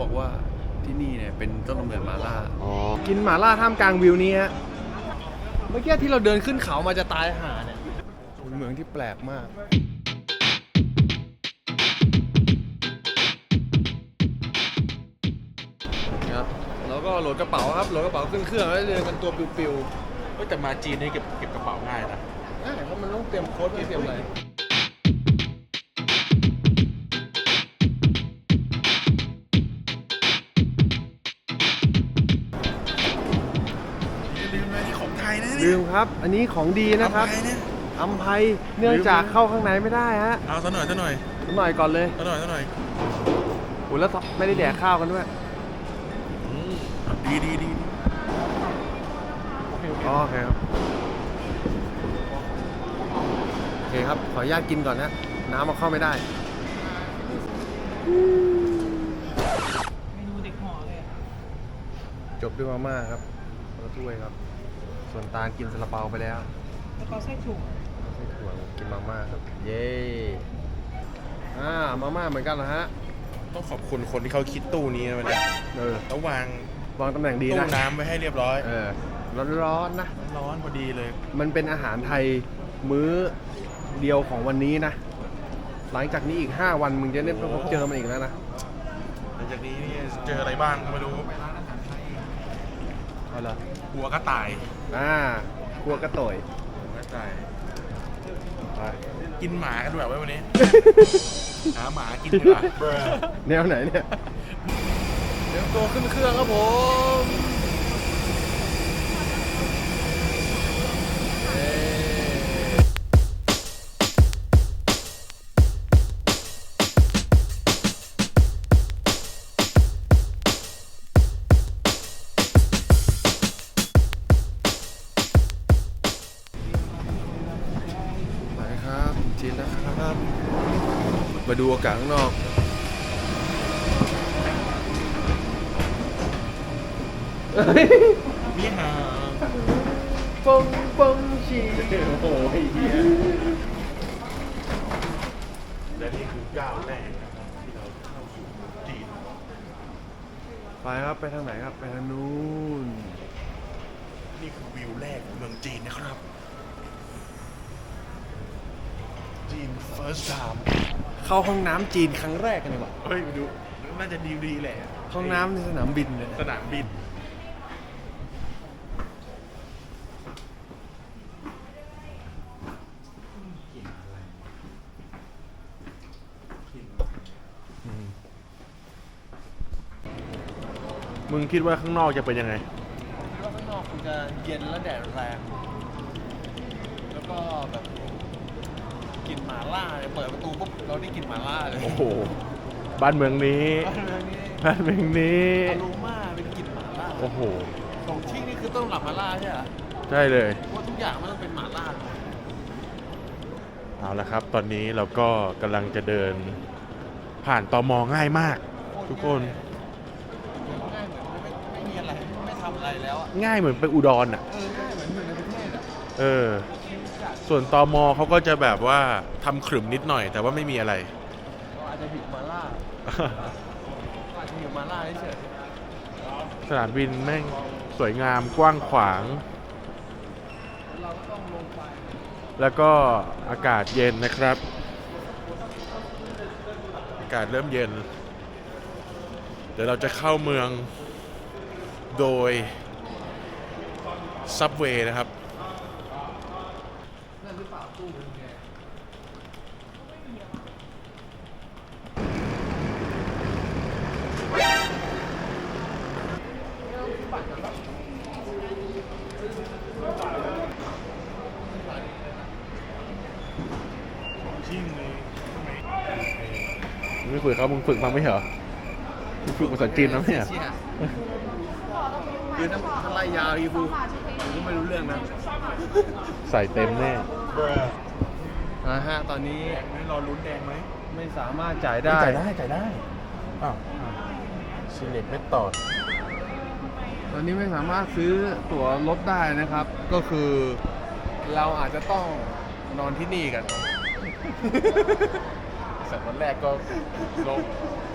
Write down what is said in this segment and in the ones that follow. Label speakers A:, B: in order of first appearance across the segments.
A: บอกว่าที่นี่เนี่ยเป็นต้นกำเนิดหมาล่า
B: อ๋อ
A: กินหมาล่าท่ามกลางวิวนี้ฮะ เมื่อกี้ที่เราเดินขึ้นเขามาจะตายหาเนี่ยเป็นเมืองที่แปลกมาก ครับ แล้วก็โหลดกระเป๋าครับ โหลดกระเป๋าขึ้นเครื่องแล้วเดินกันตัวปิว
B: เฮ้ยแต่มาจีนนี่เก็บเก็บกระเป๋าง่ายนะ
A: ๆอ่าเพราะมันต้องเตรียมโค้ดไม่เตรียมอะไร
B: ลืม
A: ครับ อันนี้ของดีนะครับ
B: ทำไมเนี่ย
A: อัมไพเนื่องจากเข้าข้างในไม่ได้ฮะ
B: เอาซะหน่อยซะหน่อย
A: หน่อยก่อนเลย
B: ซะหน่อยซะหน่อย
A: โอ้แล้วไม่ได้แดกข้าวกันด้วย
B: อืมดีดีดี
A: อ๋อโอเคครับโอเคครับ ขออนุญาตกินก่อนนะน้ำเอาเข้าไม่ได้
C: เมนูเด็กหอเลย
A: จบด้วยมาม่าครับคนละถ้วยครับ ส่วนตาลกินซาลาเปาไปแล้ว
C: แล้วก็ไส้ถุง
A: ไส้ถั่วกินมาม่าครับ เย้อ่ามาม่าเหมือนกันเหรอฮะ
B: ต้องขอบคุณคนที่เขาคิดตู้นี้นะวันนี้
A: เออ
B: แล้ววาง
A: วางตำแหน่งดี
B: ตู้
A: นะ
B: น้ำไว้ให้เรียบร้อย
A: เออร้อนๆนะ
B: ร้อนพอดีเลย
A: มันเป็นอาหารไทยมื้อเดียวของวันนี้นะ หลังจากนี้อีก 5 วันมึงจะได้พบเจอมันอีกแล้วนะ
B: หลังจากนี้นี่เจออะไรบ้างก็ไม่รู้
A: เอาละ
B: หัวกระต่าย
A: อ่าครัวกระโต่อย
B: หัวกระต่าย
A: ไป
B: กินหมากันด้วยไว้วันนี้ หาหมากินดีกว่า
A: แนวไหนเนี่ย เดี๋ยวตัวขึ้นเครื่องครับผม ดูอากาศข้างนอก
B: นี่ฮะ
A: ปงปงชี
B: โอ้ยเฮียและนี่คือก้าวแรกนะครับที่เราเข้าสู่จีน
A: ไปครับไปทางไหนครับไปทางนู้น
B: นี่คือวิวแรกของเมืองจีนนะครับ จีน first time
A: เข้าห้องน้ำจีนครั้งแรกกันดีกว่า
B: เฮ้ยไปดูน่าจะดีดีๆแหละ
A: ห้องน้ำในสนามบินเลย
B: สนามบิน มึงคิดว่าข้างนอกจะเป็นยังไง
A: ว่าข้างนอกคุณจะเย็นและแดดแรง แล้วก็แบบ กลินหมาล่าเนี่ยเปิดประตูปุ๊บเราได้กลินหมาล่าเลย
B: โอ้โห บ้านเมืองนี้
A: บ้านเมืองนี้
B: บ้านเมืองนี้
A: อารมาเป็นกลินหมาล่า
B: โอ้โห
A: ของที่นี่คือต้องหลับหมาล่าใช่ไหม
B: ใช่เลย
A: เพราะทุกอย่างมันต้องเป็นหมาล่าหมด
B: เอาละครับ ตอนนี้เราก็กำลังจะเดิน ผ่านตอมอง่ายมาก ทุกคน
A: ง่ายเหมือนไม่ไม่มีอะไรไม่ทำอะไรแล้วอะ
B: ง่ายเหมือนไปอุดรอะ
A: เออง่ายเหมือนอยู่ในประเทศอะ
B: เออ ส่วนตอมอเขาก็จะแบบว่าทำขรึมนิดหน่อย แต่ว่าไม่มีอะไร
A: เราอาจจะหิวมาล่าเราอาจจะหิวมาล่าเฉย
B: สนามบินแม่งสวยงามกว้างขวาง
A: ๆเราก็ต้องลงไป
B: แล้วก็อากาศเย็นนะครับ อากาศเริ่มเย็น เดี๋ยวเราจะเข้าเมืองโดยซับเวย์นะครับ
A: นั่นหรือเปล่าตู้เป็นไง
B: ชิ่งเลย มึงไม่ ฝึกเขามึงฝึกมาไม่เหรอมึงฝึกภาษาจีนนะเนี่ย
A: เชี่ยคือถ้าถ้าไล่ยาวอีฟูกูก็ไม่รู้เรื่องนะ
B: ใส่เต็มแน่
A: นะฮะตอนนี้
B: ไม่รอลุ้นแดงไหม
A: ไม่สามารถจ่ายได้
B: จ่ายได้จ่ายได้อ้าวซีเล็กไม่ตอด
A: ตอนนี้ไม่สามารถซื้อตั๋วรถได้นะครับ ก็คือเราอาจจะต้องนอนที่นี่กัน
B: สัปวันแรกก็ลง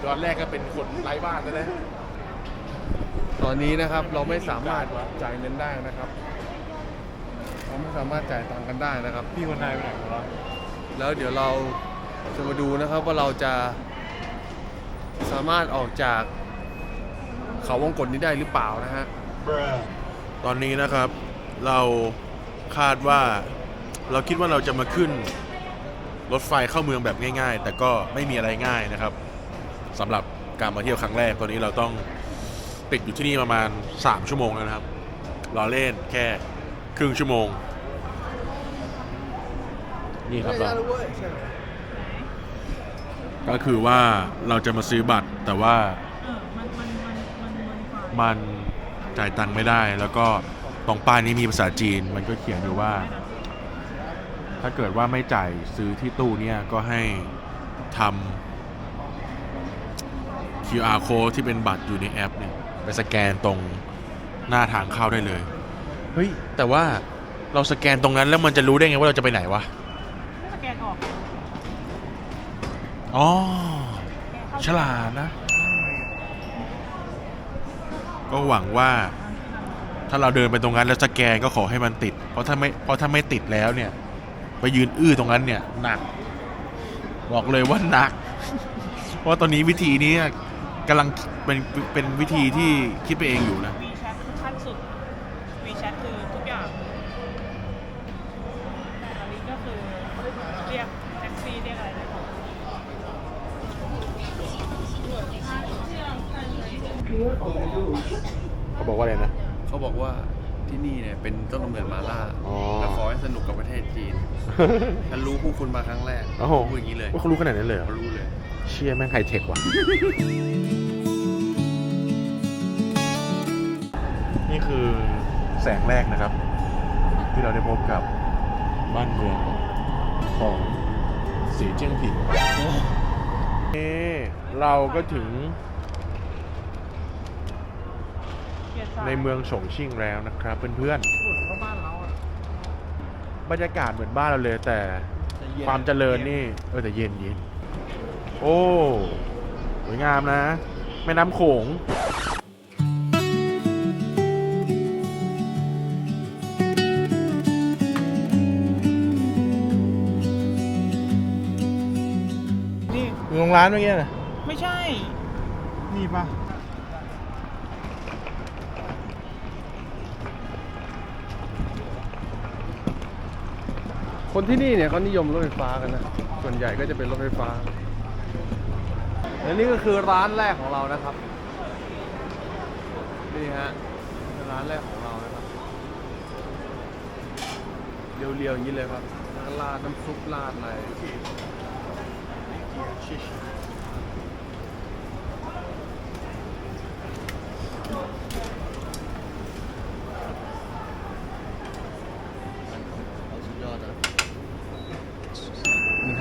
B: ตอนแรกก็เป็นคนไร้บ้านแล้วนะ
A: ตอนนี้นะครับเราไม่สามารถจ่ายเงินได้นะครับเราไม่สามารถจ่ายตังค์กันได้นะครับ
B: พี่คนไทยไปไหนของเรา
A: แล้วเดี๋ยวเราจะมาดูนะครับว่าเราจะสามารถออกจากเขาวงกตนี้ได้หรือเปล่านะฮะ
B: ตอนนี้นะครับ เราคาดว่า เราคิดว่าเราจะมาขึ้น รถไฟเข้าเมืองแบบง่าย ๆ แต่ก็ไม่มีอะไรง่ายนะครับสำหรับการมาเที่ยวครั้งแรกตอนนี้เราต้องติดอยู่ที่นี่ประมาณ 3 ชั่วโมงแล้วนะครับรอเล่นแค่ครึ่งชั่วโมง นี่ครับเราก็คือว่าเราจะมาซื้อบัตรแต่ว่า
C: เออมันมันมันมันมันฝ่าย
B: มันจ่ายตังค์ไม่ได้ แล้วก็ตรงป้ายนี้มีภาษาจีน มันก็เขียนอยู่ว่า ถ้าเกิดว่าไม่จ่ายซื้อที่ตู้เนี่ยก็ให้ทำ QR code ที่เป็นบัตรอยู่ในแอปเนี่ยไปสแกนตรงหน้าทางเข้าได้เลย เฮ้ย แต่ว่าเราสแกนตรงนั้นแล้วมันจะรู้ได้ไงว่าเราจะไปไหนวะ
C: ไม่สแกนออก
B: อ๋อ
C: แกเข้า
B: ฉลาดนะ ก็หวังว่า ถ้าเราเดินไปตรงนั้นแล้วสแกนก็ขอให้มันติด เพราะถ้าไม่เพราะถ้าไม่ติดแล้วเนี่ย ไปยืนอื้อตรงนั้นเนี่ยหนัก บอกเลยว่าหนัก เพราะตอนนี้วิธีนี้กำลังเป็นเป็นวิธีที่คิดไปเองอยู่นะ
C: วีแชทขั้นสุดวีแชทคือทุกอย่างแต่อันนี้ก็คือเรียกแท็กซี่เรียกอะไรได้หมด
B: เขาบอกว่าอะไรนะ
A: เขาบอกว่าที่นี่เนี่ยเป็นต้นกำเนิดมาล่า
B: อ๋อ
A: ฉันรู้ผู้คุณมาครั้งแรก
B: โอ้โห
A: พูดอย่างนี้เลย
B: ว่าเขารู้ขนาดนั้นเลยเหรอ
A: เขารู้เลย
B: เชี่ยแม่งไฮเทคว่ะ นี่คือแสงแรกนะครับ ที่เราได้พบกับบ้านเมืองของสีเจิ้งผิงนี่เราก็ถึง
C: เกลียดสาย
B: ในเมืองฉงชิ่งแล้วนะครับเพื่อน
C: เข้าบ้านเราอะ
B: ๆ บรรยากาศเหมือนบ้านเราเลย แต่ความเจริญนี่เออแต่เย็นเย็นโอ้สวยงามนะ แม่น้ำโขง
C: นี่
B: อยู่ตรงร้านเมื่อกี้นะ
C: ไม่ใช่
B: นี่ปะ
A: คนที่นี่เนี่ยเขานิยมรถไฟฟ้ากันนะ ส่วนใหญ่ก็จะเป็นรถไฟฟ้า และนี่ก็คือร้านแรกของเรานะครับ นี่ฮะร้านแรกของเรานะครับเรียวๆอย่างนี้เลยครับลาดน้ำซุปลาดอะไร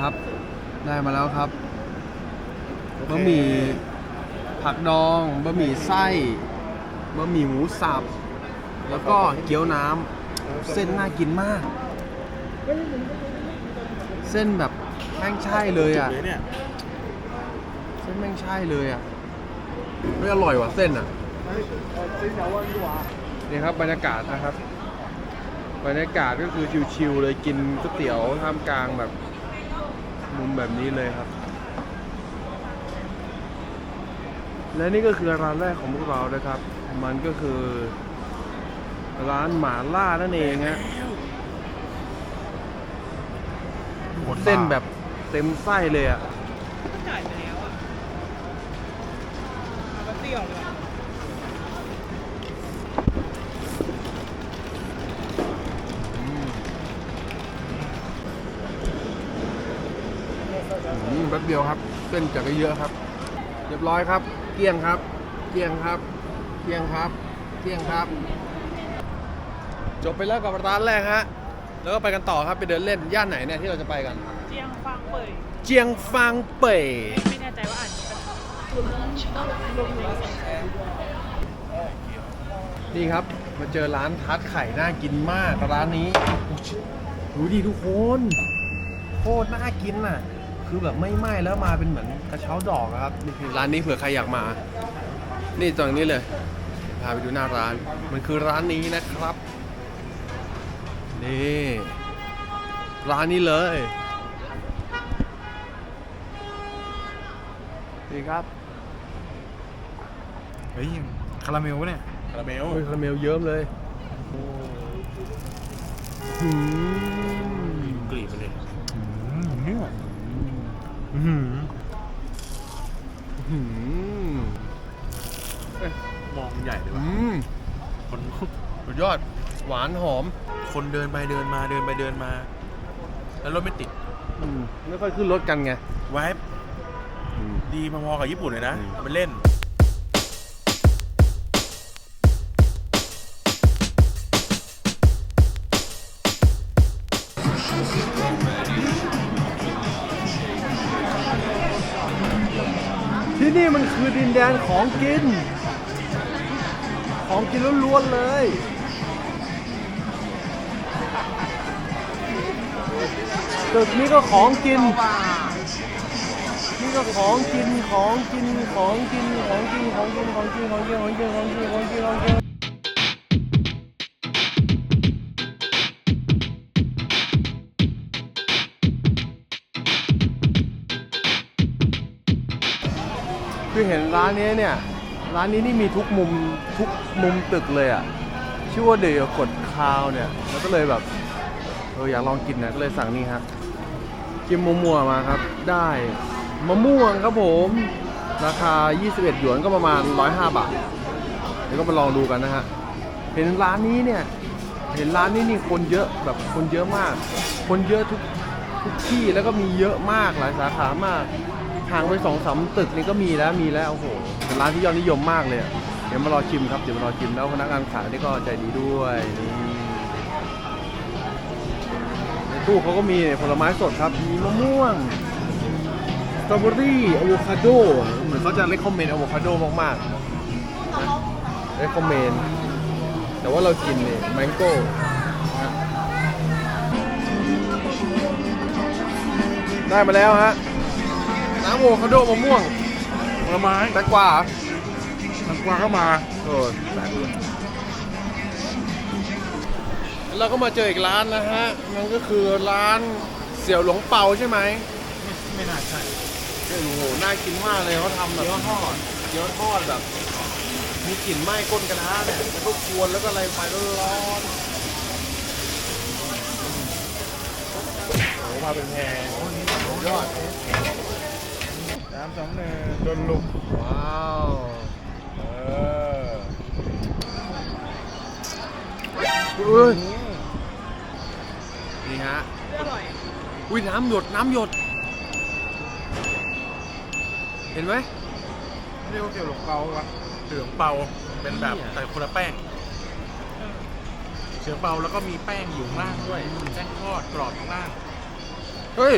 A: ครับ ได้มาแล้วครับบะหมี่ผักดองบะหมี่ไส้บะหมี่หมูสับ แล้วก็เกี๊ยวน้ำเส้นน่ากินมาก เส้นแบบแม่งใช่เลยอะ
B: เลยเนี่ย
A: เส้นแม่งใช่เลยอะไม่อร่อยว่ะเส้นอะนี่ครับบรรยากาศนะครับบรรยากาศก็คือชิวๆเลยกินก๋วยเตี๋ยวท่ามกลางแบบ มุมแบบนี้เลยครับ และนี่ก็คือร้านแรกของพวกเรานะครับ มันก็คือ ร้านหมาล่านั่นเองฮะเส้นแบบเต็มไส้เลยอะ
C: ก็จ่ายไปแล้วอะเอาก็เตี้ยวเลยอะ
A: อืมแป๊บเดียวครับ เส้นจากก็เยอะครับ เรียบร้อยครับ เกลี้ยงครับ เกลี้ยงครับ เกลี้ยงครับ เกลี้ยงครับ จบไปแล้วกับร้านแรกฮะ แล้วก็ไปกันต่อครับไปเดินเล่นย่านไหนเนี่ยที่เราจะไปกัน
C: เจียงฟางเป่ย
A: เจียงฟางเป่ย
C: ไม่แน่ใจว่าอ่านอย่างนี้ปะ
A: นี่ครับมาเจอร้านทัดไข่น่ากินมากร้านนี้ดูดิทุกคน โคตรน่ากินน่ะ คคือแบบไม่ไหม้แล้วมาเป็นเหมือนกระเช้าดอกอะครับนี่คือร้านนี้เผื่อใครอยากมา นี่ตรงนี้เลย พาไปดูหน้าร้าน มันคือร้านนี้นะครับ นี่ร้านนี้เลยนี่ครับ
D: เฮ้ยคาราเมลปะเนี่ย
B: คาราเมล
A: โอ้ยคาราเมลเยิ้มเลยหืม
B: กรีบไปเลย
D: อืมเนี่ย
B: อื้อหือ
A: หืม
B: มองใหญ่เลยว่ะ
A: อืม
B: คน
A: สุดยอด หวานหอม
B: คนเดินไปเดินมาเดินไปเดินมา แล้วรถไม่ติด
A: อืมไม่ค่อยขึ้นรถกันไง
B: ไวบ์ดีพอๆกับญี่ปุ่นเลยนะ
A: อืม
B: เอาไปเล่น
A: ที่นี่มันคือดินแดนของกิน ของกินล้วนๆเลยตึกนี้ก็ของกิน นี่ก็ของกินของกินของกินของกินของกินของกินของกินของกินของกินของกินของกิน เห็นร้านนี้เนี่ย ร้านนี้นี่มีทุกมุมทุกมุมตึกเลยอะ ชื่อว่าเดยกดคาวเนี่ย แล้วก็เลยแบบเอออยากลองกินนะก็เลยสั่งนี่ครับกินมัวๆมาครับ ได้มะม่วงครับผม ราคา 21 หยวนก็ประมาณ 105 บาท เดี๋ยวก็มาลองดูกันนะฮะ เห็นร้านนี้เนี่ย เห็นร้านนี้นี่คนเยอะแบบคนเยอะมาก คนเยอะทุกทุกที่แล้วก็มีเยอะมากหลายสาขามาก ห่างไปสองสามตึกนี่ก็มีแล้วมีแล้วโอ้โหเป็นร้านที่ยอดนิยมมากเลยอะเดี๋ยวมารอชิมครับเดี๋ยวมารอชิมแล้วพนักงานขายนี่ก็ใจดีด้วยนี่ในตู้เขาก็มีผลไม้สดครับมีมะม่วงสตรอเบอรี่อะโวคาโดเหมือนเขาจะเลคคอมเมนต์อะโวคาโดมากๆเลคคอมเมนต์แต่ว่าเรากินเนี่ยแมงโก้ได้มาแล้วฮะ น้ำโวคาโดมะม่วง
B: ผลไม้
A: แตงกวา
B: มันกวางเข้ามา
A: เออแปลกเลยเราก็มาเจออีกร้านนะฮะนั่นก็คือร้านเสี่ยวหลงเปาใช่ไหม
D: ไม่ไม่น่าใช่
A: โอ้โหน่ากินมากเลยเขาทำแบบเกี๊ยวทอดเกี๊ยวทอดแบบมีกลิ่นไหม้ก้นกระทะเนี่ยแล้วก็ควนแล้วก็อะไรไฟร้อนๆโอ้โหมาเป็นแพงสุดยอด
D: สามสองหนึ่งโดนลุก
A: ว้าว
D: เออ
A: เอ้ยนี่ฮะ
C: อร่อย
A: อุ้ยน้ำหยดน้ำหยด เห็นไหม
D: เรียกว่าเกี่ยวหลงเปาวะ
B: เหลืองเปาเป็นแบบ
A: เนี่ย
B: แต่คนละแป้งเสือเปาแล้วก็มีแป้งอยู่ข้างล่างด้วยแป้งทอดกรอบข้างล่าง
A: เฮ้ย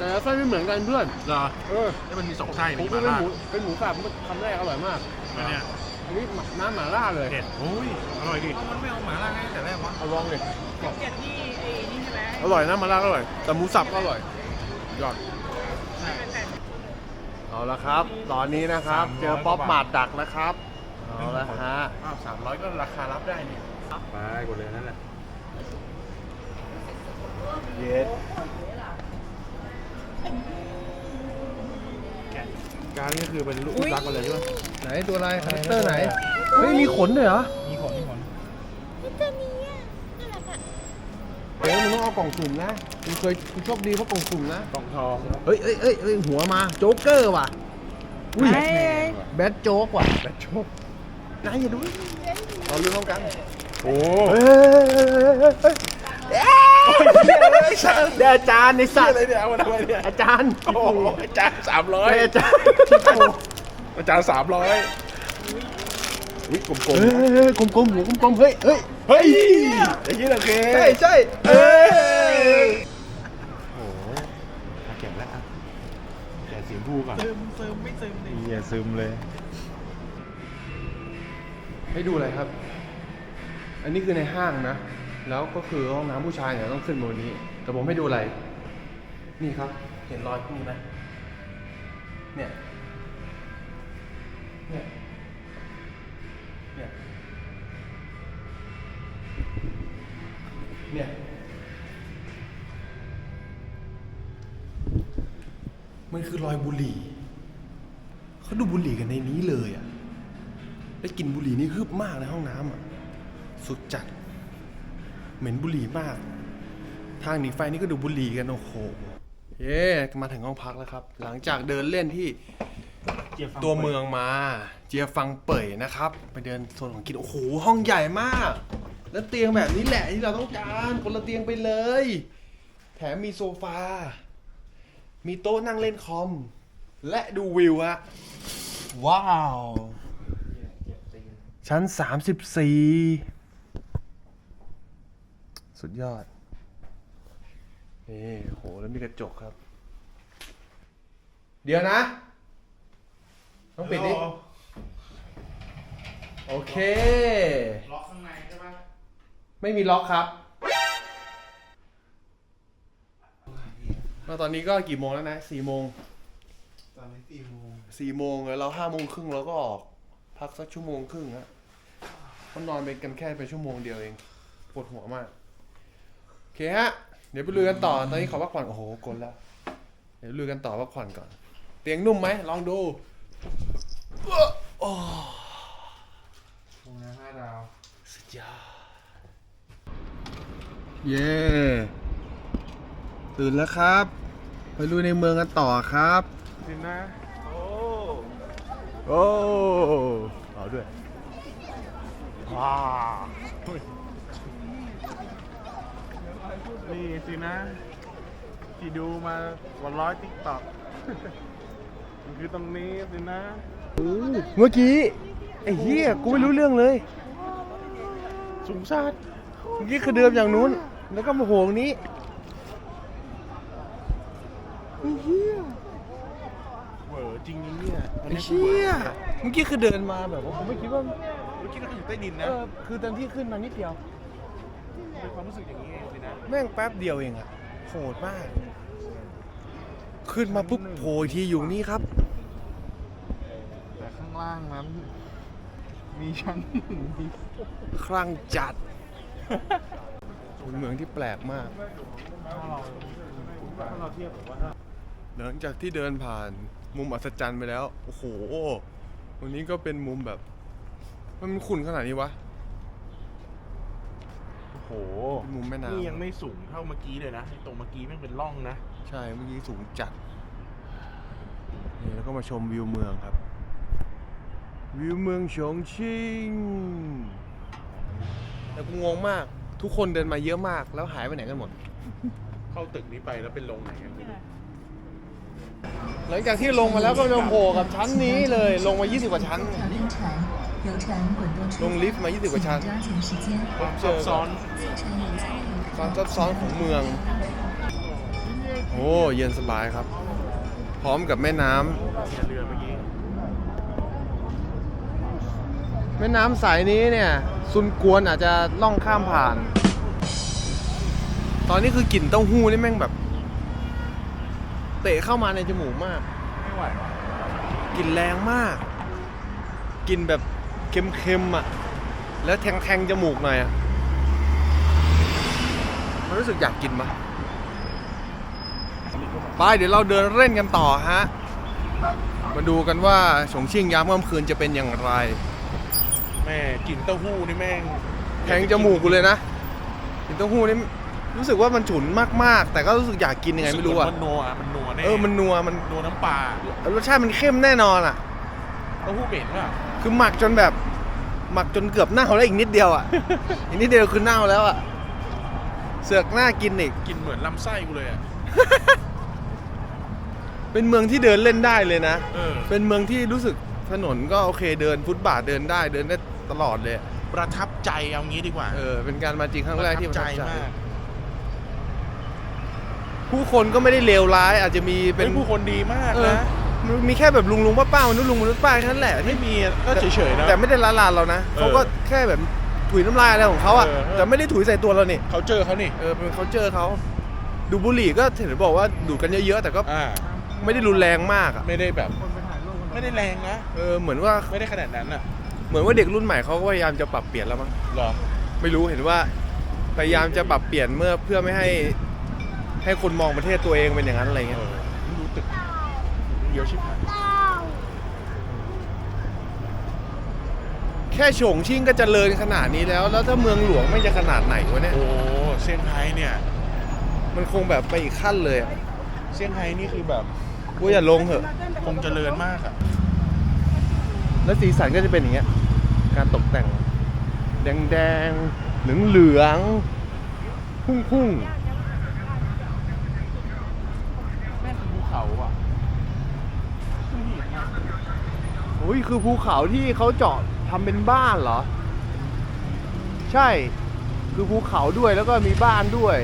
A: แต่ไส้ไม่เหมือนกันเพื่อน
B: เหรอ
A: เออ
B: แล้วมันมีสองไส้
A: ผม
B: นี่
A: เป็
B: มาน
A: ห
B: ล่า
A: มูเป็นหมูสับคำแรกอร่อยมาก
B: แล้วเนี่ย
A: อันนี้น้ำหม่าล่าเลย
B: เผ็ดโอ้ยอร่อยดิ
D: มันไม่เอาหมาล่าให้แต่แรกวะ
A: เอาลองเลย
C: เจ็ดที่ไอ้นี่ใช่ไหม
A: อร่อยนะหมาล่าก็อร่อยแต่หมูสับก็อร่อยยอด
C: เป็นแต่
A: เอาละครับ ตอนนี้นะครับ เจอป๊อปหมาดดักนะครับเอาละฮะ
B: อ้าวสามร้อยก็ราคารับได้นี่
D: ไปกดเลยนั่นแหละ
A: เย็ด
B: การนี่คือเป็นลูกรักกันเลยใช่ไหม
A: ไหนตัวอะไรคาแรคเตอร์ไหนเฮ้ยมีขนด้วยเหรอ
D: มีขนมีขน
A: เฮ้ยมึงต้องเอากล่องสุ่มนะมึงเคยมึงโชคดีเพราะกล่องสุ่มนะ
B: กล่องทอง
A: เฮ้ยเฮ้ยเฮ้ยเฮ้ยหัวมาโจ๊กเกอร์ว่ะอุ้ยแบทโจ๊กว่ะแบทโจ๊กนายอย่าดูเราลุ้นพร้อมกัน
B: โอ้
A: เฮ้ยเฮ้ยเฮ้ย เดี๋ยวอาจารย์ในสัตว์
B: อะไรเนี่ยเอามาทำไมเนี่ย
A: อาจารย์
B: โอ้โหอาจารย์สามร้อย
A: เฮ้ยอาจารย์
B: อาจารย์สามร้อยอุ้ยกลม
A: เฮ้ยเฮ้ยกลมๆหัวกลมๆเฮ้ยเฮ้ย
B: ๆเฮ้ยอย่างนี้โอเค
A: ใช่ใช่เอ้ย
B: โอ้โหมาแกะแล้วอะแกะสีชมพูก่อน
D: ซึมซึมไม่ซึมดิเฮียซึมเลย
A: ให้ดูอะไรครับ อันนี้คือในห้างนะ แล้วก็คือห้องน้ำผู้ชายเนี่ยต้องขึ้นบนนี้ แต่ผมให้ดูอะไร นี่ครับ เห็นรอยพวกนี้ไหมเนี่ย เนี่ย เนี่ย เนี่ย มันคือรอยบุหรี่ เขาดูบุหรี่กันในนี้เลยอะได้กลินบุหรี่นี่ฮึบมากในห้องน้ำอะ สุดจัด เหม็นบุหรี่มาก ทางหนีไฟนี่ก็ดูบุหรี่กันโอ้โห เย้มาถึงห้องพักแล้วครับ หลังจากเดินเล่นที่ตัวเมืองมา เจียฟังเป่ยนะครับ ไปเดินโซนของกินโอ้โหห้องใหญ่มาก แล้วเตียงแบบนี้แหละที่เราต้องการคนละเตียงไปเลย แถมมีโซฟา มีโต๊ะนั่งเล่นคอม และดูวิวฮะว้าว ชั้น 34 สุดยอด นี่โหแล้วมีกระจกครับ เดี๋ยวนะ ต้องปิดดิโอเค
D: ล็อกข้างในใช่ปะ
A: ไม่มีล็อกครับแล้วตอนนี้ก็กี่โมงแล้วนะสี่โมง
D: ตอนนี้สี่โมง
A: สี่โมงแล้วเราห้าโมงครึ่งเราก็ออก พักสักชั่วโมงครึ่งฮะเขานอนไปกันแค่เป็นชั่วโมงเดียวเอง ปวดหัวมาก โอเคฮะ เดี๋ยวไปลุยกันต่อ ตอนนี้ขอพักผ่อน โอ้โหกลนแล้ว เดี๋ยวลุยกันต่อพักผ่อนก่อน เตียงนุ่มไหม ลองดูโอ้
D: โรงแรมห้าดาว
A: สุดยอด เย้ตื่นแล้วครับ ไปลุยในเมืองกันต่อครับ
D: จริงนะโอ้
A: โอ้ เอาด้วย
D: ว้า นี่สินะ ที่ดูมากว่าร้อยติ๊กต็อกมันคือตรงนี้สินะ
A: เมื่อกี้ไอ้เหี้ยกูไม่รู้เรื่องเลย
D: สูงชาติ
A: เมื่อกี้คือเดิมอย่างนู้น แล้วก็มาโหงนี้ไอ้เหี้ย
D: เหวอจริงนะเนี่ยตอน
A: ไอ้
D: นี้กู
A: เชี่ยเมื่อกี้คือเดินมาแบบว่าผมไม่คิดว่า
D: เมื่อกี้เราอยู่ใต้ดิน
A: เอ
D: นะ
A: อคือเต็มที่ขึ้นมานิดเดียว
D: เป็นความรู้สึกอย่างนี้สินะ
A: แม่งแป๊บเดียวเองอะโหดมาก ขึ้นมาปุ๊บโผล่อีกทีอยู่นี่ครับ
D: แต่ข้างล่างนั้น มีชั้นมี
A: คลั่งจัดเป็นเมืองที่แปลกมาก
D: ถ้าเราถ้าเราเทียบกับว่า
A: หลังจากที่เดินผ่านมุมอัศจรรย์ไปแล้ว โอ้โห วันนี้ก็เป็นมุมแบบ มันขุ่นขนาดนี้วะ
D: โอ้โห
A: มุมแม่น้ำ
D: นี่ยังไม่สูงเท่าเมื่อกี้เลยนะตรงเมื่อกี้แม่งเป็นร่องนะ
A: ใช่เมื่อกี้สูงจัดนี่แล้วก็มาชมวิวเมืองครับ วิวเมืองชงชิงแต่กูงงมากทุกคนเดินมาเยอะมากแล้วหายไปไหนกันหมด
D: เข้าตึกนี้ไปแล้วเป็นลงไหน
A: หลังจากที่ลงมาแล้วก็จะโผล่กับชั้นนี้เลยลงมา 20 กว่าชั้น ลงลิฟต์มา 20 กว่าชั้น
D: ความซับซ้อน
A: ความซับซ้อนของเมือง โอ้เย็นสบายครับ พร้อมกับแม่น้ำ
D: เแม่
A: น้ำสายนี้เนี่ยซุนกวนอาจจะล่องข้ามผ่าน ตอนนี้คือกลิ่นเต้าหู้นี่แม่งแบบ เตะเข้ามาในจมูกมาก
D: ไม่ไหว
A: กลิ่นแรงมากกลิ่นแบบ เค็มๆอะ แล้วแทงๆจมูกหน่อยอะ มันรู้สึกอยากกินปะไปเดี๋ยวเราเดินเล่นกันต่อฮะ มาดูกันว่าฉงชิ่งยามค่ำคืนจะเป็นอย่างไร
D: แม่กลิ่นเต้าหู้นี่แม่ง
A: แทงจมูกกูเลยนะกลินเต้าหู้นี่รู้สึกว่ามันฉุนมากๆ แต่ก็รู้สึกอยากกินยังไงไม่รู้อะ
D: มันนัวมันนัวแน่
A: เออมันนัวมัน
D: นัวน้ำปลาร
A: สชาติมันเข้มแน่นอนอะ
D: เต้าหู้เหม็นป่ะ
A: คือหมักจนแบบ หมักจนเกือบเน่าแล้วอีกนิดเดียวอะ อีกนิดเดียวคือเน่าแล้วอะ เสือกหน้ากินอีก
D: กินเหมือนลำไส้กูเลยอะ
A: เป็นเมืองที่เดินเล่นได้เลยนะ
D: เออ
A: เป็นเมืองที่รู้สึกถนนก็โอเคเดินฟุตบาทเดินได้เดินได้ตลอดเลย
D: ประทับใจเอางี้ดีกว่า
A: เออ เป็นการมาจริงครั้งแรกที่ประทับใจ
D: มาก
A: ผู้คนก็ไม่ได้เลวร้าย อาจจะมีเป็
D: เป็นน ผู้คนดีมาก
A: เออ
D: นะ
A: มีแค่แบบลุงลุงป้าป้ามนุษย์ลุงมนุษย์ป้าแค่นั้นแหละ
D: ไม่มีก็เฉยๆนะ
A: แต่ไม่ได้ละลานเรานะ
D: เออ
A: เขาก็แค่แบบถุยน้ำลายอะไรของเขาอะ
D: เออเออ
A: แต่ไม่ได้ถุยใส่ตัวเรานี่
D: เขาเจอเขานี่
A: เออเป็นเขาเจอเขาดูบุหรี่ก็เห็นบอกว่าดูดกันเยอะๆแต่ก็
B: อ่า
A: ไม่ได้รุนแรงมากอะ
B: ไม่ได้แบบไม่ได้แรงนะ
A: เออเหมือนว่า
B: ไม่ได้ขนาดนั้นอะ
A: เหมือนว่าเด็กรุ่นใหม่เขาก็พยายามจะปรับเปลี่ยนแล้วมั้ง
B: หรอ
A: ไม่รู้เห็นว่าพยายามจะปรับเปลี่ยนเมื่อเพื่อไม่ให้ให้คนมองประเทศตัวเองเป็นอย่างนั้นอะไร
B: เอ
A: เงี้ย
B: อดูตึก เยอะชิบหาย
A: แค่ฉงชิ่งก็เจริญขนาดนี้แล้ว แล้วถ้าเมืองหลวงไม่จะขนาดไหนวะเนี่ย
B: โอ้เซี่ยงไฮ้เนี่ย
A: มันคงแบบไปอีกขั้นเลยอะ
B: เซี่ยงไฮ้นี่คือแบบ
A: กูอย่าลงเถอะ
B: คงเจริญมากอะ
A: แล้วสีสันก็จะเป็นอย่างเงี้ย การตกแต่ง แดงแดงเหลืองเหลืองๆ พุ่งพุ่ง
B: แม่งคือภูเขาอะ
A: ๆ อุ้ยคือภูเขาที่เขาเจาะทำเป็นบ้านเหรอ ใช่ คือภูเขาด้วยแล้วก็มีบ้านด้วย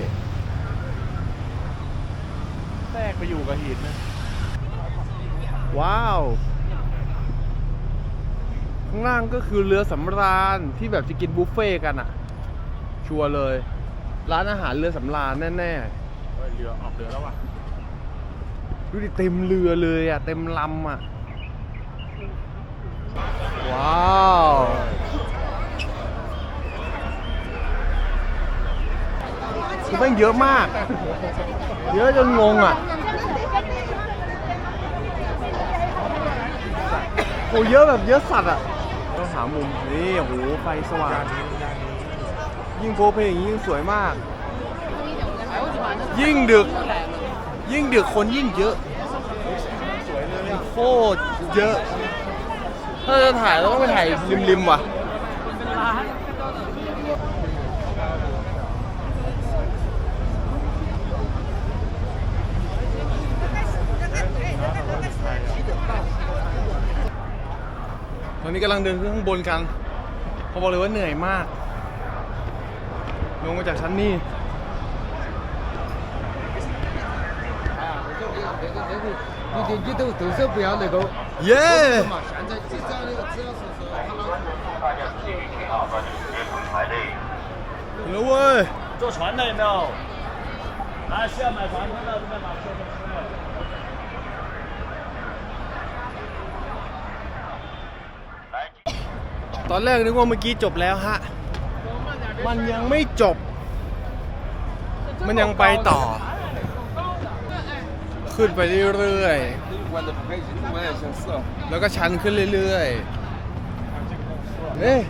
B: แทรกไปอยู่กับหินนะ
A: ว้าวข้างล่างก็คือเรือสำราญที่แบบจะกินบุฟเฟ่ต์กันอะชัวร์เลย ร้านอาหารเรือสำราญแน่
B: เฮ้ยเรือออกเรือแล้วว่ะ
A: ๆดูดิเต็มเรือเลยอะเต็มลำอะ ว้าวคือแม่งเยอะมาก เยอะจนงงอะโหเยอะแบบเยอะสัตว์อะต้องหามุมนี่โอ้โหไฟสว่าง ยิ่งโพเพลงยิ่งสวยมาก ยิ่งดึก ยิ่งดึกคนยิ่งเยอะโคตรเยอะ ถ้าจะถ่ายเราต้องไปถ่ายริมๆว่ะ
C: เป็นร้าน
A: ตอนนี้กำลังเดินขึ้นข้างบนกันเขาบอกเลยว่าเหนื่อยมาก ลงมาจากชั้นนี้
E: 你点击都都是不要那个
A: เย้
E: 嘛，现在只要那个只要是说他老婆。
A: ถึงแล้วเว้ย
F: 坐船的有没有？来，需要买船票的这边把车车车。
A: ตอนแรกนึกว่าเมื่อกี้จบแล้วฮะ มันยังไม่จบ มันยังไปต่อ ขึ้นไปเรื่อยๆ แล้วก็ชันขึ้นเรื่อยๆเอ๊ะ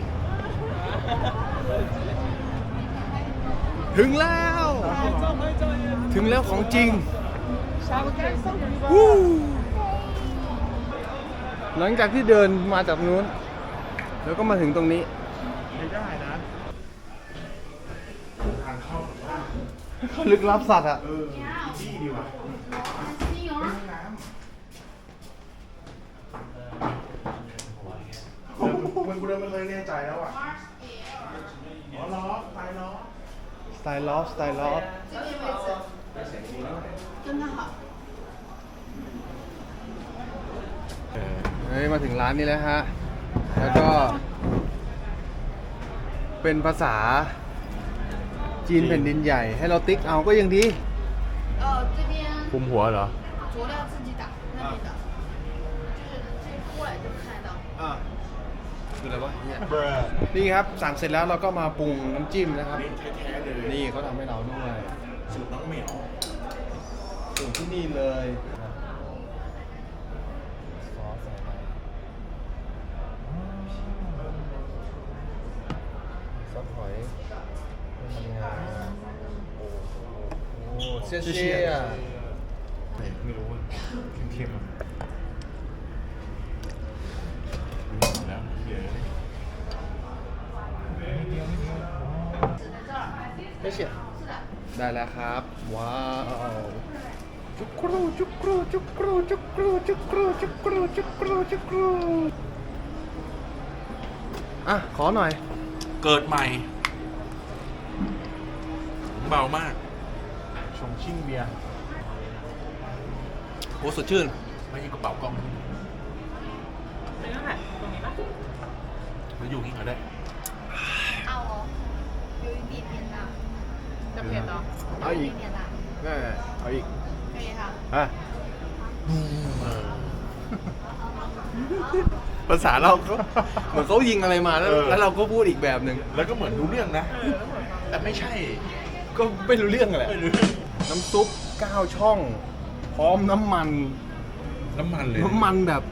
A: ถึงแล้ว ถึงแล้วของจริง หลังจากที่เดินมาจากนู้น แล้วก็มาถึงตรงนี้
B: ไม่ได้นะเขา
A: ลึกลับสัตว์อะ
B: เออที่ดีว่ะ กูเดินไม่เคยแน่ใจแล้วอ่ะอ๋อล้อตายล้อ
A: สไตล์ลอฟสไตล์ลอฟเฮ้ย มาถึงร้านนี้แล้วฮะ แล้วก็ เป็นภาษา จีนแผ่นดินใหญ่ ให้เราติ๊กเอาก็ยังดี
G: 呃，这边
B: คุมหัวเหรอ
G: 佐料自己打，那边的，就是这过来就看得到。
A: อ่า คืออะไรวะเนี่ยนี่ครับสั่งเสร็จแล้วเราก็มาปรุงน้ำจิ้มนะครับ
B: แท้ๆเลย
A: นี่เขาทำให้เราด้วย
B: สูตรน้องเหมียว
A: ปรุงที่นี่เลยซอสใส่ไปซอสหอยน้ำมันงาโอ้โหเชี่ยเชี่ย
B: เนี่ยไม่รู้ว่าเข้มๆอะแล้วเดี๋ยว
A: ไม่เชี่ยได้แล้วครับ ว้าวจุกรูจุกรูจุกรูจุกรูจุกรูจุกรูจุกรูจุกรูอะ ขอหน่อย
B: เกิดใหม่ เบามาก ชงชิ่งเบียร์
A: โอ้สดชื่น
B: ไม่ใช่กระเป๋ากล้อง
C: เป็นนั่นแหละตรงนี้ปะ
B: แล้วอยู่กินกันได้
C: เอา
A: อีกแม่เอาอีกเคภาษาเราเหมือนเขายิงอะไรมาแล้ว
B: เแล้
A: วเราก็พูดอีกแบบหนึ่ง
B: แล้วก็เหมือนรู้เรื่องนะแต่ไม่ใช่
A: ก็ไม่รู้เรื่องแห
B: ละ
A: น้ำซุปก้าช่อง พร้อมน้ำมัน
B: น้ำมันเลย
A: น้ำมันแบบ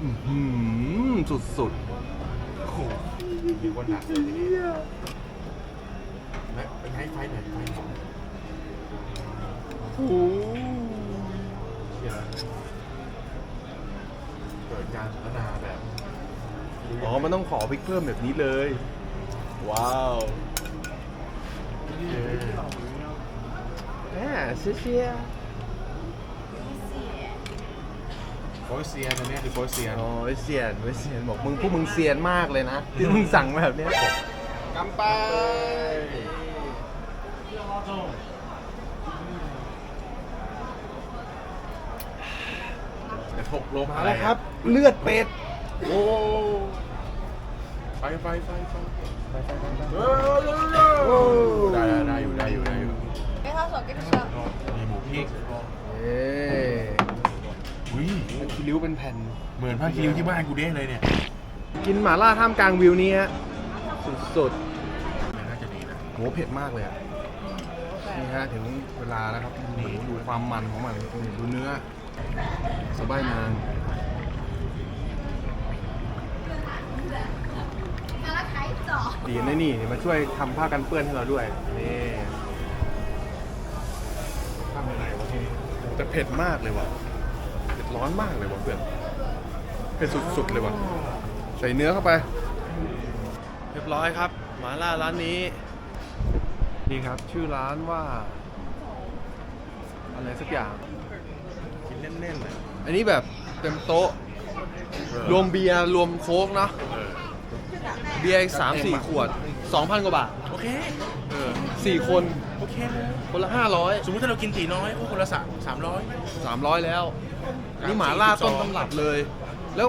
A: อื้สุด
B: โอ้โหดีคนหนักเลยนี้ และเป็นไงไฟไหนไฟไหน
A: ๆโอ้
B: เชี่ยเกิดการพัฒนาแบบ
A: อ๋อ มันต้องขอพริกเพิ่มแบบนี้เลย ว้าวแหมเชียเชีย
B: โฟยเซียนอันเนี้ยคือโฟยเซียน
A: อ๋อไอ้เซียนไอ้เซียนบอกมึงพวกมึงเซียนมากเลยนะที่มึงสั่งมาแบบเนี้ย กำไป
B: เดี๋ยวถกลม
A: มาแล้วครับ เลือดเป็ด โอ้
B: ไฟไฟไฟไฟ
A: โอ้
B: ได้ได้ได้อยู่ได้อยู่ได้อยู่
G: 给他说，给他说。
B: มีหมูพริก
A: เอ๊ะ
B: อุ้ย
A: คิริ้วเป็นแผ่น
B: เหมือนผ้าคีริ้วที่บ้านกูเด้เลยเนี่ย
A: กินหม่าล่าท่ามกลางวิวนี้ฮะสุด
B: น่าจะดีนะ
A: ๆโหเผ็ดมากเลยอ่ะ นี่ฮะถึงเวลาแล้วครับนี่ดูความมันของมันดูเนื้อสบายนา
G: น
A: ดีนะนี่มาช่วยทำผ้ากันเปื้อนให้เราด้วยนี่ทำยังไงวะพี่แต่เผ็ดมากเลยว่ะเผ็ดร้อนมากเลยว่ะเพื่อนเผ็ดสุดๆเลยว่ะใส่เนื้อเข้าไป เรียบร้อยครับหมาล่าร้านนี้ นี่ครับ ชื่อร้านว่า อะไรสักอย่าง
B: กินแน่นๆเลย
A: อันนี้แบบเต็มโต๊ะ รวมเบียร์รวมโค้กเนาะ
B: เออ
A: เบียร์อีกสามสี่ขวดสองพันกว่าบาท
B: โอเค
A: เออสี่คน
B: โอเคเลย
A: คนละห้าร้อย
B: สมมติถ้าเรากินตีน้อยก็คนละสามสามร้อย
A: สามร้อยแล้วนี่หมาล่าต้นตำรับเลย แล้ว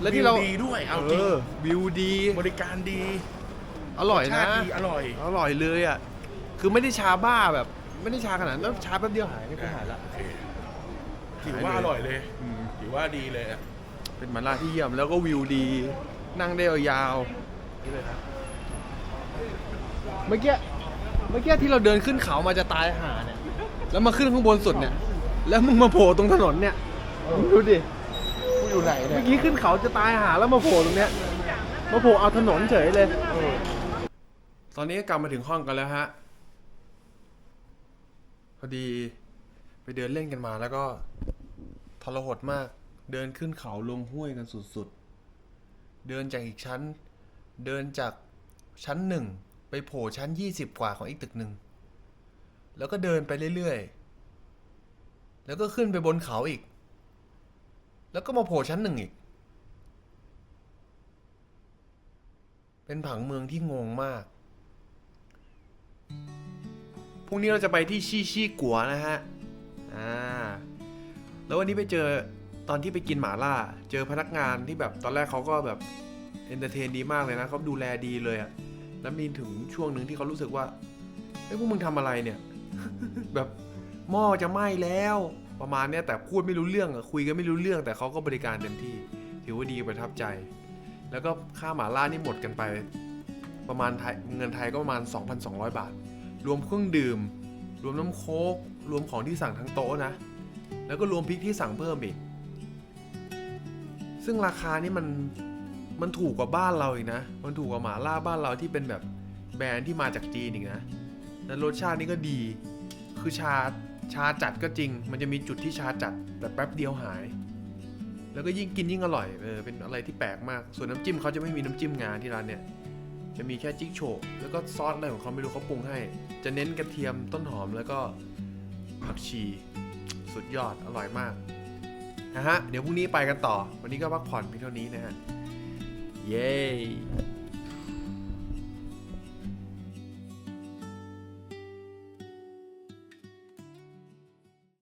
A: แล้วที่เรา
B: วิวดีด้วยเอาจริง
A: อวิวดี
B: บริการดี
A: อร่อย
B: ชา
A: นะ
B: ติดีอร่อย
A: อร่อยเลยอะ คือไม่ได้ชาบ้าแบบ ไม่ได้ชาขนาดนั้นแล้วชาแป๊บเดียวหายนี่ก็หายละ
B: โอเคถือว่าอร่อยเลย
A: อืม
B: ถือว่าดีเลยอะ
A: เป็นหมาล่าที่เยี่ยมแล้วก็วิวดี นั่งได้ยาวๆนี่เลยครับเมื่อกี้เมื่อกี้ที่เราเดินขึ้นเขามาจะตายหาเนี่ย แล้วมาขึ้นข้างบนสุดเนี่ย แล้วมึงมาโผล่ตรงถนนเนี่ยมึงดูดิ
D: กูอยู่ไหนเนี่
A: เมื่
D: ย
A: อกี้ขึ้นเขาจะตายหาแล้วมาโผล่ตรงเนี้ยมาโผล่เอาถนนเฉยเลย ตอนนี้ก็กลับมาถึงห้องกันแล้วฮะพ อดี ไปเดินเล่นกันมาแล้วก็ทรหดมาก เดินขึ้นเขาลงห้วยกันสุดๆ เดินจากอีกชั้น เดินจากชั้นหนึ่งไปโผล่ชั้นยี่สิบกว่าของอีกตึกหนึ่ง แล้วก็เดินไปเรื่อยๆ แล้วก็ขึ้นไปบนเขาอีก แล้วก็มาโผล่ชั้นหนึ่งอีก เป็นผังเมืองที่งงมากพ รุ่งนี้เราจะไปที่ชี่ชี่กัวนะฮะ อ่า แล้ววันนี้ไปเจอตอนที่ไปกินหมาล่า เจอพนักงานที่แบบตอนแรกเขาก็แบบเอนเตอร์เทนดีมากเลยนะเขาดูแลดีเลยอะแล้วมีถึงช่วงหนึ่งที่เขารู้สึกว่าเฮ้พวกมึงทำอะไรเนี่ย แบบหม้อจะไหม้แล้วประมาณเนี้ยแต่พูดไม่รู้เรื่องอะคุยกันไม่รู้เรื่อง แต่เขาก็บริการเต็มที่ ถือว่าดีประทับใจ แล้วก็ค่าหมาล่านี่หมดกันไป ประมาณไทยเงินไทยก็ประมาณ 2,200 บาท รวมเครื่องดื่ม รวมน้ำโค้กรวมของที่สั่งทั้งโต๊ะนะ แล้วก็รวมพริกที่สั่งเพิ่มอีก ซึ่งราคานี่มันมันถูกกว่าบ้านเราอีกนะ มันถูกกว่าหมาล่าบ้านเราที่เป็นแบบแบรนด์ที่มาจากจีนอีกนะ แล้วรสชาตินี่ก็ดี คือชาชาจัดก็จริง มันจะมีจุดที่ชาจัดแต่แป๊บเดียวหาย แล้วก็ยิ่งกินยิ่งอร่อย เออ เป็นอะไรที่แปลกมาก ส่วนน้ำจิ้มเขาจะไม่มีน้ำจิ้มงาที่ร้านเนี่ย จะมีแค่จิ๊กโฉบแล้วก็ซอสอะไรของเขาไม่รู้เขาปรุงให้ จะเน้นกระเทียมต้นหอมแล้วก็ผักชี สุดยอดอร่อยมากนะฮะเดี๋ยวพรุ่งนี้ไปกันต่อ วันนี้ก็พักผ่อนเพียงเท่านี้นะฮะ เย้